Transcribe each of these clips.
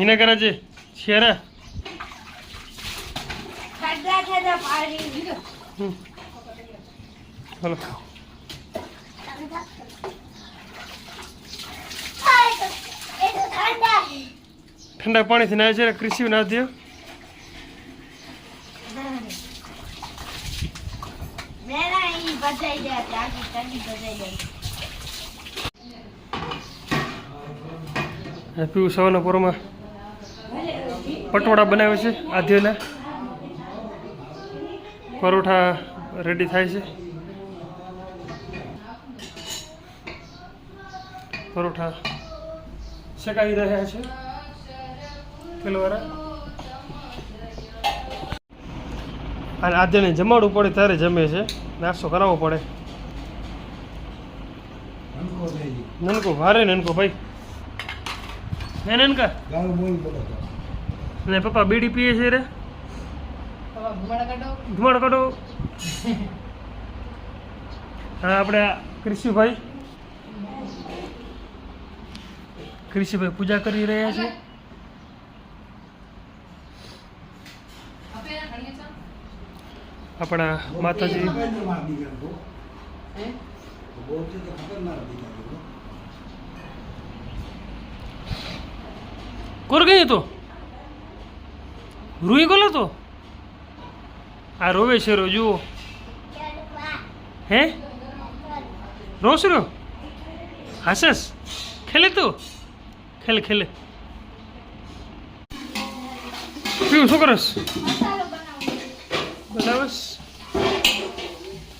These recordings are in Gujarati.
એને કરે છે. શેરા? તો ઠંડા પાણીથી નાય છે કૃષિ ના દે. પીવું સવારના પોરમાં. પટોળા બનાવે છે આધ્યના. પરોઠા રેડી થાય છે. પરોઠા શેકાઈ રહ્યા છે તેલવાળા. અને આધ્યને જમાડવું પડે ત્યારે જમે છે. નાસ્તો કરાવવો પડે. નનકો ભારે નનકો ભાઈ. નનકા ને પપ્પા બીડી પીએ છે રે? ધુમાડ કાઢો. હા આપણે ક્રિષિભાઈ કૃષિભાઈ કૃષિભાઈ પૂજા કરી રહ્યા છે. આપણા માતાજી. કોર ગઈ તો? રૂઈ ગયો તો? આ રોવે છે રો જુઓ. હે? રોસ રહ્યો? હસસ? ખેલે તો? ખેલે ખેલે. પીવું શું કરસ? બનાવસ.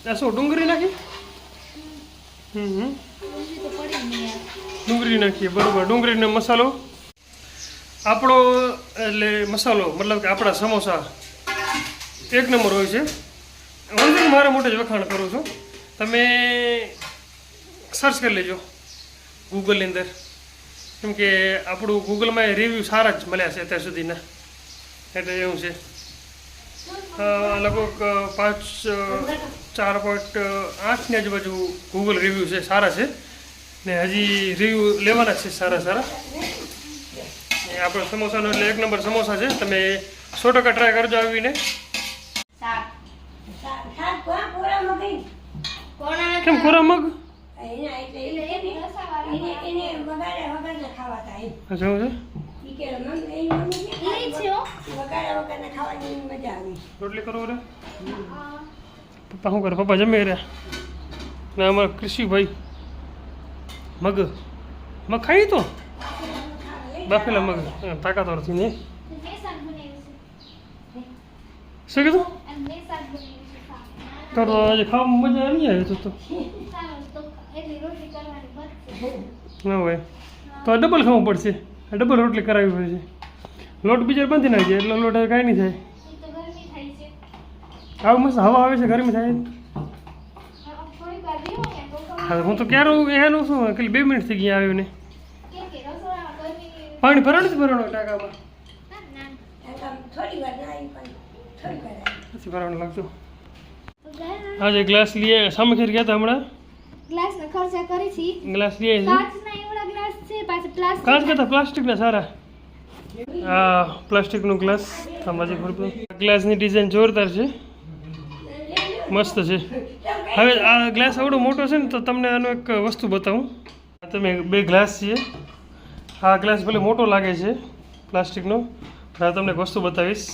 ત્યાં શું, ડુંગળી નાખી? હમ હમ. ડુંગળી નાખીએ, બરોબર. ડુંગળીનો મસાલો. આપણો, એટલે મસાલો, મતલબ કે આપણા સમોસા એક નંબર હોય છે. હું મારા મોટે જ વખાણ કરું છું. તમે સર્ચ કરી લેજો ગૂગલની અંદર. કેમ કે આપણું ગૂગલમાં રિવ્યૂ સારા જ મળ્યા છે અત્યાર સુધીના. એટલે એવું છે. લગભગ પાંચ, ચાર પોઈન્ટ આઠની આજુબાજુ ગૂગલ રિવ્યૂ છે, સારા છે. ને હજી રિવ્યૂ લેવાના છે સારા સારા. આપણો સમોસાનો એટલે એક નંબર સમોસા છે. તમે સો ટકા ટ્રાય કરજો આવીને. કેમ કોરા મગ? રોટલી કરો રે પપ્પા શું કરે? પપ્પા જમે રહ્યા. ના અમારા કૃષિભાઈ મગ. મગ ખાઈ તો? બાફેલા મગ તાકાતવારથી ને શું કીધું તો તો આજે ખાવામાં મજા નહીં આવી તો તો ના હોય તો આ ડબલ ખાવું પડશે ડબલ રોટલી કરાવવી પડશે લોટ બીજા બાંધી નાખીએ એટલે લોટ કાંઈ નહીં થાય આવું મસ્ત હવા આવે છે ગરમી થાય હા હું તો ક્યારે એનું શું બે મિનિટ થઈ ગયા આવ્યું ને પાણી ભરાણું જ ભરણો ટાંકામાં. ના લાગતું. આજે ગ્લાસ લઈએ. સામે ખેર ગયા હતા હમણાં? ગ્લાસ ના ખર્ચા કરી છી. ગ્લાસ લઈએ કાચ ના એવડા ગ્લાસ છે પાછા પ્લાસ્ટિક કાચ કરતા પ્લાસ્ટિકના સારા. આ પ્લાસ્ટિકનું ગ્લાસ આમાંથી ભરપૂર. ગ્લાસની ડિઝાઇન જોરદાર છે. મસ્ત છે. હવે આ ગ્લાસ આવડો મોટો છે ને તો તમને આનો એક વસ્તુ બતાવું. તમે બે ગ્લાસ છે આ ગ્લાસ ભલે મોટો લાગે છે પ્લાસ્ટિકનો પણ આ તમને એક વસ્તુ બતાવીશ.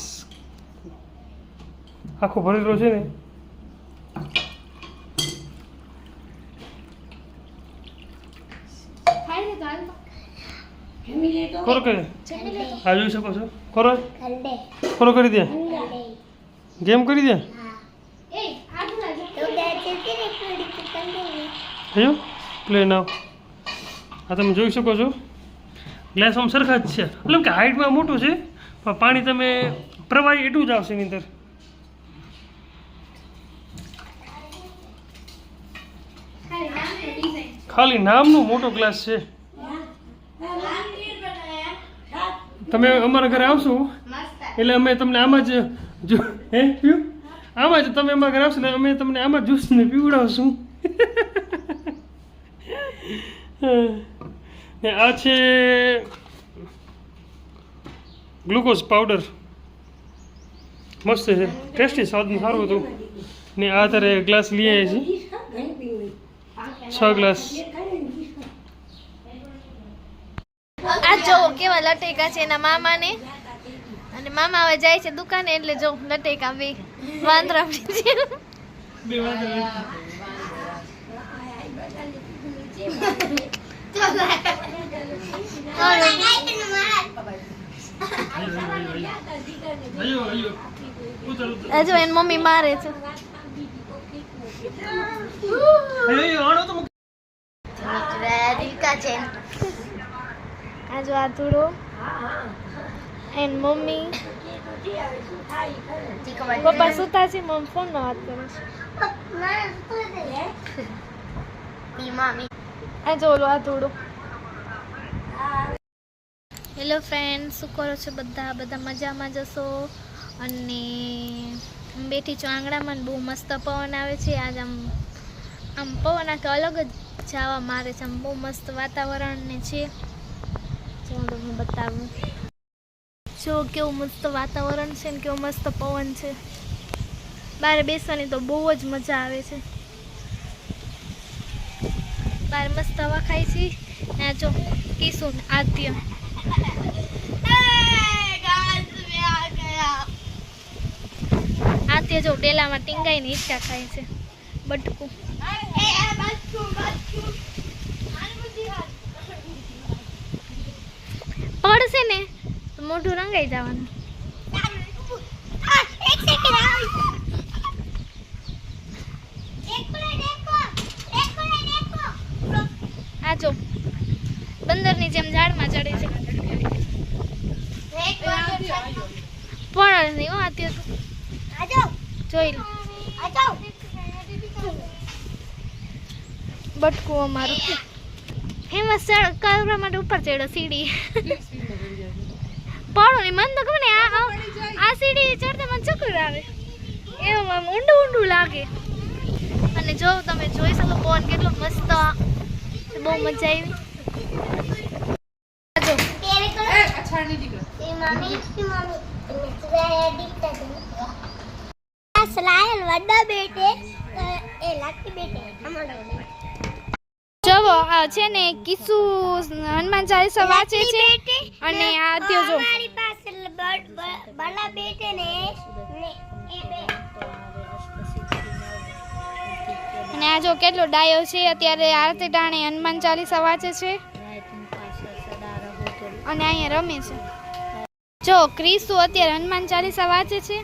આખો ભરેલો છે ને. ખોરો કરી. આ જોઈ શકો છો. ખોરો. ખોરો કરી દે. ગેમ કરી દે. થયું પ્લે નાવ. આ તમે જોઈ શકો છો. ગ્લાસ આમ સરખા જ છે. મતલબ કે હાઇટમાં મોટું છે, પણ પાણી તમે પ્રવાહી એટલું જ આવશે એની અંદર. ખાલી નામનું મોટો ગ્લાસ છે. તમે અમારા ઘરે આવશો? એટલે અમે તમને આમાં જ હે પીવું આમાં જ તમે અમારા ઘરે આવશો ને અમે તમને આમાં જ્યુસ ને પીવડાવશું. ને આ છે ગ્લુકોઝ પાવડર. મસ્ત છે. ટેસ્ટી સ્વાદનું સારું હતું. ને આ તારે ગ્લાસ લઈ આવ્યા છીએ. છ ગ્લાસ. આ જો કેવા લટેકા છે એના મામાને. અને મામા હવે જાય છે દુકાને એટલે જો લટેકા બે વાંદરા પડી છે આ જો એની મમ્મી મારે છે. આ જો આ ધૂળો એન મમ્મી. પપ્પા સુતા છે મમ્મી નો વાત કરે છે. આ જો ઓલો આ ધૂળો. હેલો ફ્રેન્ડ, શું કરો છો બધા? બધા મજામાં જશો અને બેઠી છું આંગણામાં બહુ મસ્ત પવન આવે છે. આજ આમ આમ પવન આખે અલગ જ જાવા મારે છે. આમ બહુ મસ્ત વાતાવરણને છે. ચાલો હું બતાવું. જો કેવું મસ્ત વાતાવરણ છે ને કેવું મસ્ત પવન છે. બહાર બેસવાની તો બહુ જ મજા આવે છે. બહાર મસ્ત હવા ખાય છે. ને, જો કિશુન આદ્ય આદ્ય જો, ડેલામાં ટીંગાઈને ઈચ્છા ખાય છે. બટકું. પડશે ને, તો મોઢું રંગાઈ જવાનું. આ જો બંદરની જેમ ઝાડમાં ચડે છે. પણ નહીં હો અત્યારે જોઈ લો. બટકું અમારું. ફેમસ કરવા માટે ઉપર ચડ્યો સીડી. પડો ને મન તો ખબર ને આ આ- આ સીડી ચડતા મને ચક્કર આવે? એવું આમ ઊંડું ઊંડું લાગે. અને જો તમે જોઈ શકો પવન કેટલો મસ્ત. બહુ મજા આવી. જો વડા બેટે એ લાગતી બેટે જવો આ છે ને કિસુ હનુમાન ચાલીસા વાંચે છે. અને આ જો. પાસે બેટે ને ને એ અને આ જો કેટલો ડાયો છે, અત્યારે આરતી ટાણે હનુમાન ચાલીસા વાંચે છે. અને અહીંયા રમે છે. જો ક્રિસુ અત્યારે હનુમાન ચાલીસા વાંચે છે.